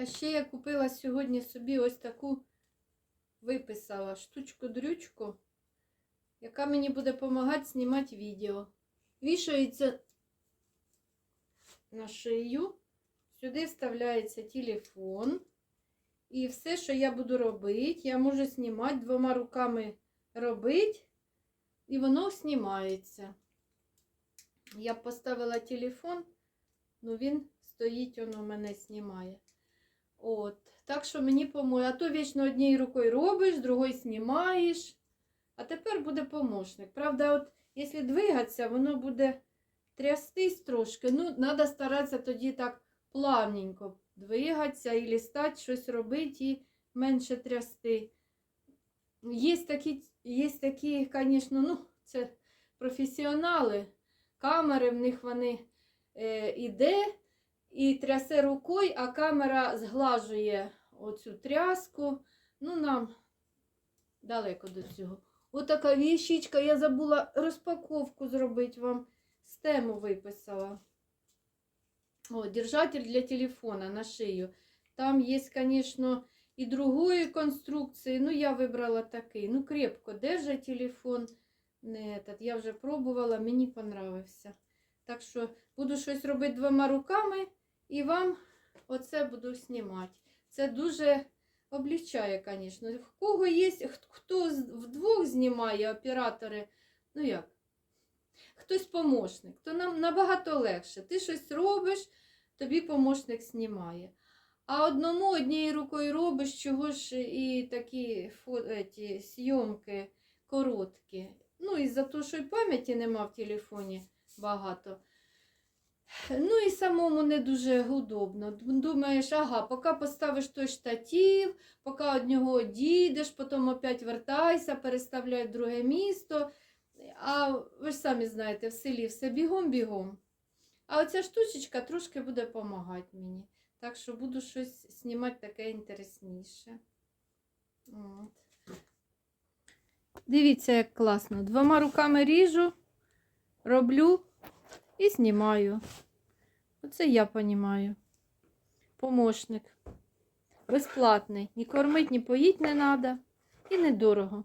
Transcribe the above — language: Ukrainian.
А ще я купила сьогодні собі ось таку виписала штучку-дрючку, яка мені буде допомагати знімати відео. Вішається на шию, сюди вставляється телефон. І все, що я буду робити, я можу знімати двома руками робити, і воно знімається. Я поставила телефон, ну він стоїть, воно мене знімає. От. Так що мені поможе. А то вічно однією рукою робиш, другою знімаєш. А тепер буде помощник. Правда, от, якщо двигатися, воно буде трястись трошки. Ну, треба старатися тоді так плавненько двигатися і лістати, щось робити і менше трясти. Є такі, є такі, звісно, ну, це професіонали. Камери в них вони е, іде і трясе рукою, а камера зглажує оцю тряску. Ну, нам далеко до цього. Отака віщичка, я забула розпаковку зробити вам. З тему виписала. О, держатель для телефона на шию. Там є, звісно, і другої конструкції. Ну, я вибрала такий. Ну, крепко держить телефон. Не, этот, я вже пробувала, мені понравився. Так що буду щось робити двома руками і вам оце буду знімати. Це дуже облегчає, звісно. В кого є, хто вдвох знімає оператори, ну як? Хтось помощник, то нам набагато легше. Ти щось робиш, тобі помощник знімає. А одному однією рукою робиш, чого ж і такі еті, зйомки короткі. Ну, і за те, що й пам'яті нема в телефоні багато. Ну і самому не дуже удобно. Думаєш, ага, поки поставиш той штатив, поки від нього дійдеш, потім опять вертайся, переставляй друге місто. А ви ж самі знаєте, в селі все бігом-бігом. А оця штучечка трошки буде допомагати мені. Так що буду щось знімати таке інтересніше. От. Дивіться, як класно. Двома руками ріжу, роблю і знімаю. Оце я понімаю. Помощник. Безплатний. Ні кормить, ні поїть не треба. І недорого.